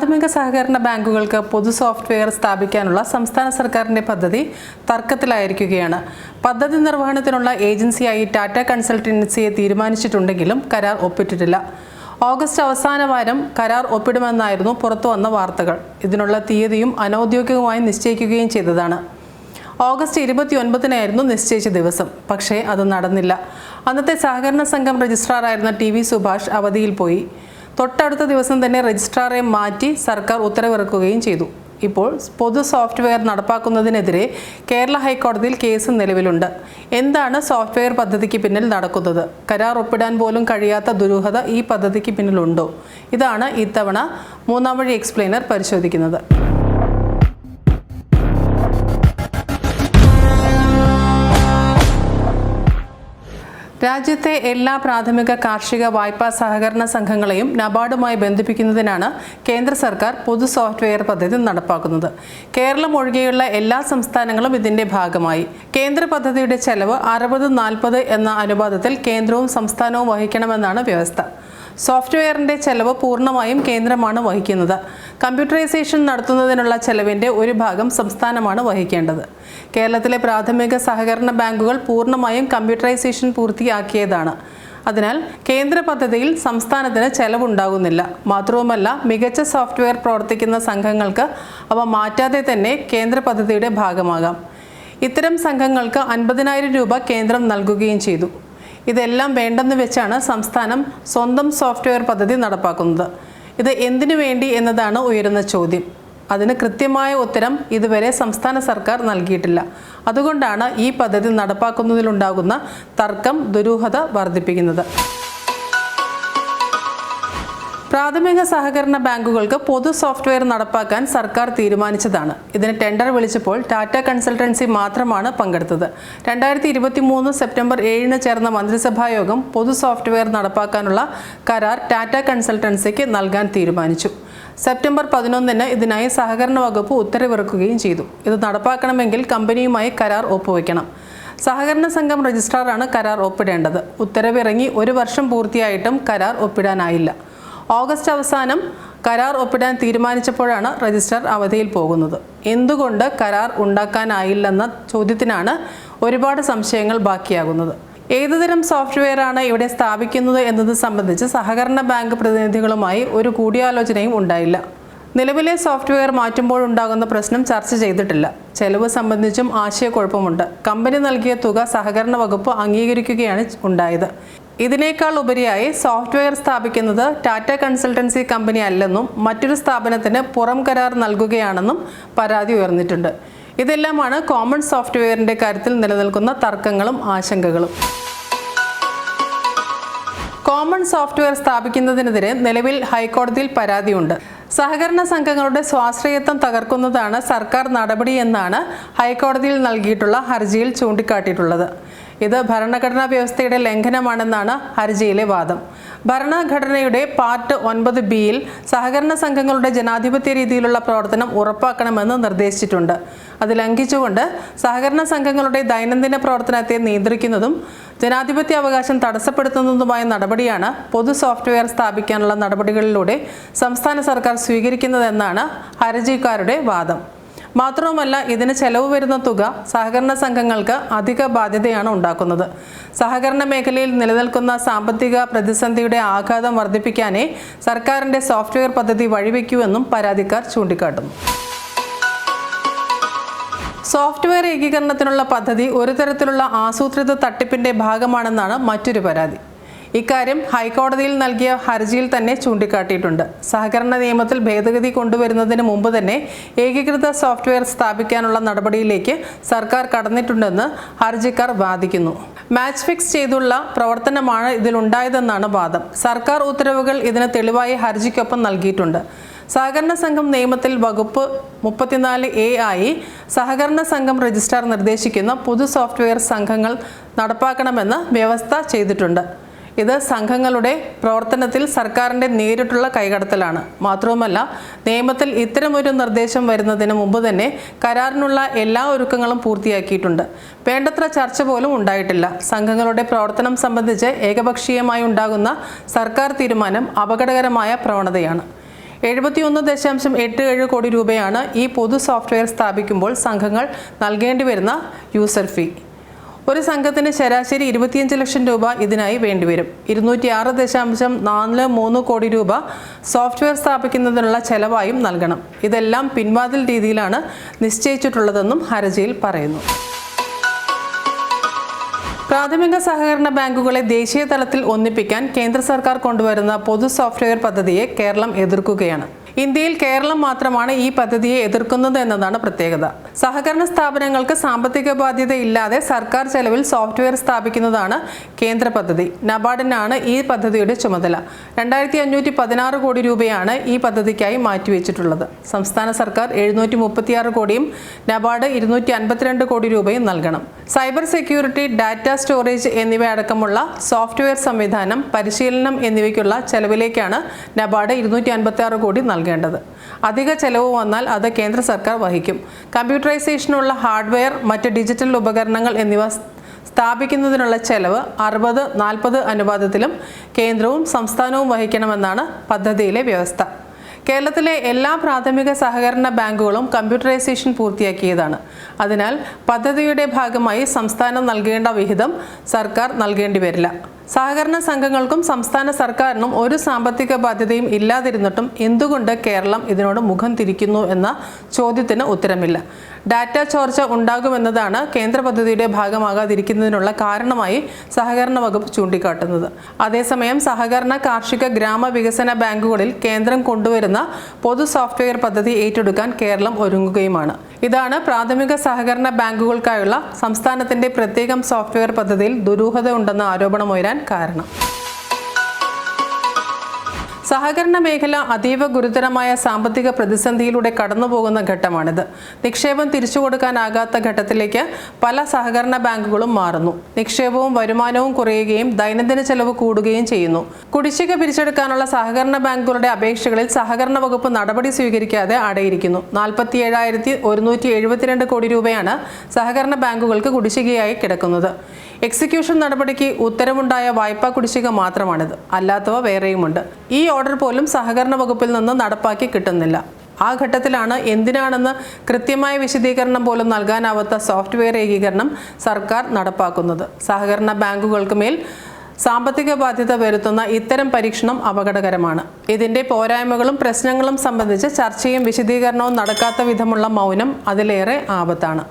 പ്രാഥമിക സഹകരണ ബാങ്കുകൾക്ക് പൊതു സോഫ്റ്റ്വെയർ സ്ഥാപിക്കാനുള്ള സംസ്ഥാന സർക്കാരിന്റെ പദ്ധതി തർക്കത്തിലായിരിക്കുകയാണ്. പദ്ധതി നിർവഹണത്തിനുള്ള ഏജൻസിയായി ടാറ്റ കൺസൾട്ടൻസിയെ തീരുമാനിച്ചിട്ടുണ്ടെങ്കിലും കരാർ ഒപ്പിട്ടിട്ടില്ല. ഓഗസ്റ്റ് അവസാന വാരം കരാർ ഒപ്പിടുമെന്നായിരുന്നു പുറത്തുവന്ന വാർത്തകൾ. ഇതിനുള്ള തീയതിയും അനൌദ്യോഗികമായി നിശ്ചയിക്കുകയും ചെയ്തതാണ്. ഓഗസ്റ്റ് ഇരുപത്തി ഒൻപതിനായിരുന്നു നിശ്ചയിച്ച ദിവസം. പക്ഷേ അത് നടന്നില്ല. അന്നത്തെ സഹകരണ സംഘം രജിസ്ട്രാറായിരുന്ന ടി വി സുഭാഷ് അവധിയിൽ പോയി. തൊട്ടടുത്ത ദിവസം തന്നെ രജിസ്ട്രാറെ മാറ്റി സർക്കാർ ഉത്തരവിറക്കുകയും ചെയ്തു. ഇപ്പോൾ പൊതു സോഫ്റ്റ്വെയർ നടപ്പാക്കുന്നതിനെതിരെ കേരള ഹൈക്കോടതിയിൽ കേസ് നിലവിലുണ്ട്. എന്താണ് സോഫ്റ്റ്വെയർ പദ്ധതിക്ക് പിന്നിൽ നടക്കുന്നത്? കരാർ ഒപ്പിടാൻ പോലും കഴിയാത്ത ദുരൂഹത ഈ പദ്ധതിക്ക് പിന്നിലുണ്ടോ? ഇതാണ് ഇത്തവണ മൂന്നാം വഴി എക്സ്പ്ലെയിനർ പരിശോധിക്കുന്നത്. രാജ്യത്തെ എല്ലാ പ്രാഥമിക കാർഷിക വായ്പാ സഹകരണ സംഘങ്ങളെയും നബാർഡുമായി ബന്ധിപ്പിക്കുന്നതിനാണ് കേന്ദ്ര സർക്കാർ പൊതു സോഫ്റ്റ്വെയർ പദ്ധതി നടപ്പാക്കുന്നത്. കേരളം ഒഴികെയുള്ള എല്ലാ സംസ്ഥാനങ്ങളും ഇതിന്റെ ഭാഗമായി. കേന്ദ്ര പദ്ധതിയുടെ ചെലവ് അറുപത് നാൽപ്പത് എന്ന അനുപാതത്തിൽ കേന്ദ്രവും സംസ്ഥാനവും വഹിക്കണമെന്നാണ് വ്യവസ്ഥ. സോഫ്റ്റ്വെയറിന്റെ ചെലവ് പൂർണമായും കേന്ദ്രമാണ് വഹിക്കുന്നത്. കമ്പ്യൂട്ടറൈസേഷൻ നടത്തുന്നതിനുള്ള ചെലവിന്റെ ഒരു ഭാഗം സംസ്ഥാനമാണ് വഹിക്കേണ്ടത്. കേരളത്തിലെ പ്രാഥമിക സഹകരണ ബാങ്കുകൾ പൂർണമായും കമ്പ്യൂട്ടറൈസേഷൻ പൂർത്തിയാക്കിയതാണ്. അതിനാൽ കേന്ദ്ര പദ്ധതിയിൽ സംസ്ഥാനത്തിന് ചെലവുണ്ടാകുന്നില്ല. മാത്രവുമല്ല മികച്ച സോഫ്റ്റ്വെയർ പ്രവർത്തിക്കുന്ന സംഘങ്ങൾക്ക് അവ മാറ്റാതെ തന്നെ കേന്ദ്ര പദ്ധതിയുടെ ഭാഗമാകാം. ഇത്തരം സംഘങ്ങൾക്ക് അൻപതിനായിരം രൂപ കേന്ദ്രം നൽകുകയും ചെയ്തു. ഇതെല്ലാം വേണ്ടെന്ന് വെച്ചാണ് സംസ്ഥാനം സ്വന്തം സോഫ്റ്റ്വെയർ പദ്ധതി നടപ്പാക്കുന്നത്. ഇത് എന്തിനു വേണ്ടി എന്നതാണ് ഉയരുന്ന ചോദ്യം. അതിന് കൃത്യമായ ഉത്തരം ഇതുവരെ സംസ്ഥാന സർക്കാർ നൽകിയിട്ടില്ല. അതുകൊണ്ടാണ് ഈ പദ്ധതി നടപ്പാക്കുന്നതിലുണ്ടാകുന്ന തർക്കം ദുരൂഹത വർദ്ധിപ്പിക്കുന്നത്. പ്രാഥമിക സഹകരണ ബാങ്കുകൾക്ക് പൊതു സോഫ്റ്റ്വെയർ നടപ്പാക്കാൻ സർക്കാർ തീരുമാനിച്ചതാണ്. ഇതിന് ടെൻഡർ വിളിച്ചപ്പോൾ ടാറ്റ കൺസൾട്ടൻസി മാത്രമാണ് പങ്കെടുത്തത്. രണ്ടായിരത്തി ഇരുപത്തി മൂന്ന് സെപ്റ്റംബർ ഏഴിന് ചേർന്ന മന്ത്രിസഭാ യോഗം പൊതു സോഫ്റ്റ്വെയർ നടപ്പാക്കാനുള്ള കരാർ ടാറ്റ കൺസൾട്ടൻസിക്ക് നൽകാൻ തീരുമാനിച്ചു. സെപ്റ്റംബർ പതിനൊന്നിന് ഇതിനായി സഹകരണ വകുപ്പ് ഉത്തരവിറക്കുകയും ചെയ്തു. ഇത് നടപ്പാക്കണമെങ്കിൽ കമ്പനിയുമായി കരാർ ഒപ്പുവെക്കണം സഹകരണ സംഘം രജിസ്ട്രാറാണ് കരാർ ഒപ്പിടേണ്ടത്. ഉത്തരവിറങ്ങി ഒരു വർഷം പൂർത്തിയായിട്ടും കരാർ ഒപ്പിടാനായില്ല. ഓഗസ്റ്റ് അവസാനം കരാർ ഒപ്പിടാൻ തീരുമാനിച്ചപ്പോഴാണ് രജിസ്ട്രാർ അവധിയിൽ പോകുന്നത്. എന്തുകൊണ്ട് കരാർ ഉണ്ടാക്കാനായില്ലെന്ന ചോദ്യത്തിനാണ് ഒരുപാട് സംശയങ്ങൾ ബാക്കിയാകുന്നത്. ഏതുതരം സോഫ്റ്റ്വെയർ ആണ് ഇവിടെ സ്ഥാപിക്കുന്നത് എന്നത് സംബന്ധിച്ച് സഹകരണ ബാങ്ക് പ്രതിനിധികളുമായി ഒരു കൂടിയാലോചനയും ഉണ്ടായില്ല. നിലവിലെ സോഫ്റ്റ്വെയർ മാറ്റുമ്പോഴുണ്ടാകുന്ന പ്രശ്നം ചർച്ച ചെയ്തിട്ടില്ല. ചെലവ് സംബന്ധിച്ചും ആശയക്കുഴപ്പമുണ്ട്. കമ്പനി നൽകിയ തുക സഹകരണ വകുപ്പ് അംഗീകരിക്കുകയാണ് ഉണ്ടായത്. ഇതിനേക്കാൾ ഉപരിയായി സോഫ്റ്റ്വെയർ സ്ഥാപിക്കുന്നത് ടാറ്റ കൺസൾട്ടൻസി കമ്പനി അല്ലെന്നും മറ്റൊരു സ്ഥാപനത്തിന് പുറം കരാർ നൽകുകയാണെന്നും പരാതി ഉയർന്നിട്ടുണ്ട്. ഇതെല്ലാമാണ് കോമൺ സോഫ്റ്റ്വെയറിന്റെ കാര്യത്തിൽ നിലനിൽക്കുന്ന തർക്കങ്ങളും ആശങ്കകളും. കോമൺ സോഫ്റ്റ്വെയർ സ്ഥാപിക്കുന്നതിനെതിരെ നിലവിൽ ഹൈക്കോടതിയിൽ പരാതിയുണ്ട്. സഹകരണ സംഘങ്ങളുടെ സ്വാശ്രയത്വം തകർക്കുന്നതാണ് സർക്കാർ നടപടിയെന്നാണ് ഹൈക്കോടതിയിൽ നൽകിയിട്ടുള്ള ഹർജിയിൽ ചൂണ്ടിക്കാട്ടിയിട്ടുള്ളത്. ഇത് ഭരണഘടനാ വ്യവസ്ഥയുടെ ലംഘനമാണെന്നാണ് ഹർജിയിലെ വാദം. ഭരണഘടനയുടെ പാർട്ട് ഒൻപത് ബിയിൽ സഹകരണ സംഘങ്ങളുടെ ജനാധിപത്യ രീതിയിലുള്ള പ്രവർത്തനം ഉറപ്പാക്കണമെന്ന് നിർദ്ദേശിച്ചിട്ടുണ്ട്. അത് ലംഘിച്ചുകൊണ്ട് സഹകരണ സംഘങ്ങളുടെ ദൈനംദിന പ്രവർത്തനത്തെ നിയന്ത്രിക്കുന്നതും ജനാധിപത്യ അവകാശം തടസ്സപ്പെടുത്തുന്നതുമായ നടപടിയാണ് പൊതു സോഫ്റ്റ്വെയർ സ്ഥാപിക്കാനുള്ള നടപടികളിലൂടെ സംസ്ഥാന സർക്കാർ സ്വീകരിക്കുന്നതെന്നാണ് ഹർജിക്കാരുടെ വാദം. മാത്രവുമല്ല ഇതിന് ചെലവ് വരുന്ന തുക സഹകരണ സംഘങ്ങൾക്ക് അധിക ബാധ്യതയാണ് ഉണ്ടാക്കുന്നത്. സഹകരണ മേഖലയിൽ നിലനിൽക്കുന്ന സാമ്പത്തിക പ്രതിസന്ധിയുടെ ആഘാതം വർദ്ധിപ്പിക്കാനേ സർക്കാരിന്റെ സോഫ്റ്റ്വെയർ പദ്ധതി വഴിവെക്കൂവെന്നും പരാതിക്കാർ ചൂണ്ടിക്കാട്ടുന്നു. സോഫ്റ്റ്വെയർ ഏകീകരണത്തിനുള്ള പദ്ധതി ഒരു തരത്തിലുള്ള ആസൂത്രിത തട്ടിപ്പിന്റെ ഭാഗമാണെന്നാണ് മറ്റൊരു പരാതി. ഇക്കാര്യം ഹൈക്കോടതിയിൽ നൽകിയ ഹർജിയിൽ തന്നെ ചൂണ്ടിക്കാട്ടിയിട്ടുണ്ട്. സഹകരണ നിയമത്തിൽ ഭേദഗതി കൊണ്ടുവരുന്നതിന് മുമ്പ് തന്നെ ഏകീകൃത സോഫ്റ്റ്വെയർ സ്ഥാപിക്കാനുള്ള നടപടിയിലേക്ക് സർക്കാർ കടന്നിട്ടുണ്ടെന്ന് ഹർജിക്കാർ വാദിക്കുന്നു. മാച്ച് ഫിക്സ് ചെയ്തുള്ള പ്രവർത്തനമാണ് ഇതിലുണ്ടായതെന്നാണ് വാദം. സർക്കാർ ഉത്തരവുകൾ ഇതിന് തെളിവായി ഹർജിക്കൊപ്പം നൽകിയിട്ടുണ്ട്. സഹകരണ സംഘം നിയമത്തിൽ വകുപ്പ് മുപ്പത്തിനാല് എ ആയി സഹകരണ സംഘം രജിസ്ട്രാർ നിർദ്ദേശിക്കുന്ന പൊതു സോഫ്റ്റ്വെയർ സംഘങ്ങൾ നടപ്പാക്കണമെന്ന് വ്യവസ്ഥ ചെയ്തിട്ടുണ്ട്. ഇത് സംഘങ്ങളുടെ പ്രവർത്തനത്തിൽ സർക്കാരിന്റെ നേരിട്ടുള്ള കൈകടത്തലാണ്. മാത്രവുമല്ല നിയമത്തിൽ ഇത്തരമൊരു നിർദ്ദേശം വരുന്നതിന് മുമ്പ് തന്നെ കരാറിനുള്ള എല്ലാ ഒരുക്കങ്ങളും പൂർത്തിയാക്കിയിട്ടുണ്ട്. വേണ്ടത്ര ചർച്ച പോലും ഉണ്ടായിട്ടില്ല. സംഘങ്ങളുടെ പ്രവർത്തനം സംബന്ധിച്ച് ഏകപക്ഷീയമായി ഉണ്ടാകുന്ന സർക്കാർ തീരുമാനം അപകടകരമായ പ്രവണതയാണ്. എഴുപത്തിയൊന്ന് ദശാംശം എട്ട് ഏഴ് കോടി രൂപയാണ് ഈ പൊതു സോഫ്റ്റ്വെയർ സ്ഥാപിക്കുമ്പോൾ സംഘങ്ങൾ നൽകേണ്ടി വരുന്ന യൂസർ ഫീ. ഒരു സംഘത്തിന് ശരാശരി ഇരുപത്തിയഞ്ച് ലക്ഷം രൂപ ഇതിനായി വേണ്ടിവരും. ഇരുന്നൂറ്റി ആറ് ദശാംശം നാല് മൂന്ന് കോടി രൂപ സോഫ്റ്റ്വെയർ സ്ഥാപിക്കുന്നതിനുള്ള ചെലവായും നൽകണം. ഇതെല്ലാം പിൻവാതിൽ രീതിയിലാണ് നിശ്ചയിച്ചിട്ടുള്ളതെന്നും ഹർജിയിൽ പറയുന്നു. പ്രാഥമിക സഹകരണ ബാങ്കുകളെ ദേശീയ തലത്തിൽ ഒന്നിപ്പിക്കാൻ കേന്ദ്ര സർക്കാർ കൊണ്ടുവരുന്ന പൊതു സോഫ്റ്റ്വെയർ പദ്ധതിയെ കേരളം എതിർക്കുകയാണ്. ഇന്ത്യയിൽ കേരളം മാത്രമാണ് ഈ പദ്ധതിയെ എതിർക്കുന്നത് എന്നതാണ് പ്രത്യേകത. സഹകരണ സ്ഥാപനങ്ങൾക്ക് സാമ്പത്തിക ബാധ്യത ഇല്ലാതെ സർക്കാർ ചെലവിൽ സോഫ്റ്റ്വെയർ സ്ഥാപിക്കുന്നതാണ് കേന്ദ്ര പദ്ധതി. നബാർഡിനാണ് ഈ പദ്ധതിയുടെ ചുമതല. രണ്ടായിരത്തി അഞ്ഞൂറ്റി പതിനാറ് കോടി രൂപയാണ് ഈ പദ്ധതിക്കായി മാറ്റിവെച്ചിട്ടുള്ളത്. സംസ്ഥാന സർക്കാർ എഴുന്നൂറ്റി മുപ്പത്തിയാറ് കോടിയും നബാർഡ് ഇരുന്നൂറ്റി അൻപത്തിരണ്ട് കോടി രൂപയും നൽകണം. സൈബർ സെക്യൂരിറ്റി ഡാറ്റ സ്റ്റോറേജ് എന്നിവ അടക്കമുള്ള സോഫ്റ്റ്വെയർ സംവിധാനം പരിശീലനം എന്നിവയ്ക്കുള്ള ചെലവിലേക്കാണ് നബാർഡ് ഇരുന്നൂറ്റി അൻപത്തി കോടി നൽകേണ്ടത്. അധിക ചെലവ് വന്നാൽ അത് കേന്ദ്ര സർക്കാർ വഹിക്കും. കമ്പ്യൂട്ടറൈസേഷനുള്ള ഹാർഡ്വെയർ മറ്റ് ഡിജിറ്റൽ ഉപകരണങ്ങൾ എന്നിവ സ്ഥാപിക്കുന്നതിനുള്ള ചെലവ് അറുപത് നാൽപ്പത് അനുപാതത്തിലും കേന്ദ്രവും സംസ്ഥാനവും വഹിക്കണമെന്നാണ് പദ്ധതിയിലെ വ്യവസ്ഥ. കേരളത്തിലെ എല്ലാ പ്രാഥമിക സഹകരണ ബാങ്കുകളും കമ്പ്യൂട്ടറൈസേഷൻ പൂർത്തിയാക്കിയതാണ്. അതിനാൽ പദ്ധതിയുടെ ഭാഗമായി സംസ്ഥാനം നൽകേണ്ട വിഹിതം സർക്കാർ നൽകേണ്ടി വരില്ല. സഹകരണ സംഘങ്ങൾക്കും സംസ്ഥാന സർക്കാരിനും ഒരു സാമ്പത്തിക ബാധ്യതയും ഇല്ലാതിരുന്നിട്ടും എന്തുകൊണ്ട് കേരളം ഇതിനോട് മുഖം തിരിക്കുന്നു എന്ന ചോദ്യത്തിന് ഉത്തരമില്ല. ഡാറ്റ ചോർച്ച ഉണ്ടാകുമെന്നതാണ് കേന്ദ്ര പദ്ധതിയുടെ ഭാഗമാകാതിരിക്കുന്നതിനുള്ള കാരണമായി സഹകരണ വകുപ്പ് ചൂണ്ടിക്കാട്ടുന്നത്. അതേസമയം സഹകരണ കാർഷിക ഗ്രാമവികസന ബാങ്കുകളിൽ കേന്ദ്രം കൊണ്ടുവരുന്ന പൊതു സോഫ്റ്റ്വെയർ പദ്ധതി ഏറ്റെടുക്കാൻ കേരളം ഒരുങ്ങുകയുമാണ്. ഇതാണ് പ്രാഥമിക സഹകരണ ബാങ്കുകൾക്കായുള്ള സംസ്ഥാനത്തിന്റെ പ്രത്യേകം സോഫ്റ്റ്വെയർ പദ്ധതിയിൽ ദുരൂഹത ഉണ്ടെന്ന ആരോപണമുയരാൻ കാരണം. സഹകരണ മേഖല അതീവ ഗുരുതരമായ സാമ്പത്തിക പ്രതിസന്ധിയിലൂടെ കടന്നുപോകുന്ന ഘട്ടമാണിത്. നിക്ഷേപം തിരിച്ചു കൊടുക്കാനാകാത്ത ഘട്ടത്തിലേക്ക് പല സഹകരണ ബാങ്കുകളും മാറുന്നു. നിക്ഷേപവും വരുമാനവും കുറയുകയും ദൈനംദിന ചെലവ് കൂടുകയും ചെയ്യുന്നു. കുടിശ്ശിക പിരിച്ചെടുക്കാനുള്ള സഹകരണ ബാങ്കുകളുടെ അപേക്ഷകളിൽ സഹകരണ വകുപ്പ് നടപടി സ്വീകരിക്കാതെ അടയിരിക്കുന്നു. നാൽപ്പത്തി ഏഴായിരത്തി ഒരുന്നൂറ്റി എഴുപത്തിരണ്ട് കോടി രൂപയാണ് സഹകരണ ബാങ്കുകൾക്ക് കുടിശ്ശികയായി കിടക്കുന്നത്. എക്സിക്യൂഷൻ നടപടിക്ക് ഉത്തരവുണ്ടായ വായ്പാ കുടിശ്ശിക മാത്രമാണിത്. അല്ലാത്തവ വേറെയുമുണ്ട്. ഈ ഓർഡർ പോലും സഹകരണ വകുപ്പിൽ നിന്ന് നടപ്പാക്കി കിട്ടുന്നില്ല. ആ ഘട്ടത്തിലാണ് എന്തിനാണെന്ന് കൃത്യമായ വിശദീകരണം പോലും നൽകാനാവാത്ത സോഫ്റ്റ്വെയർ ഏകീകരണം സർക്കാർ നടപ്പാക്കുന്നത്. സഹകരണ ബാങ്കുകൾക്ക് മേൽ സാമ്പത്തിക ബാധ്യത വരുത്തുന്ന ഇത്തരം പരീക്ഷണം അപകടകരമാണ്. ഇതിന്റെ പോരായ്മകളും പ്രശ്നങ്ങളും സംബന്ധിച്ച് ചർച്ചയും വിശദീകരണവും നടക്കാത്ത വിധമുള്ള മൗനം അതിലേറെ ആപത്താണ്.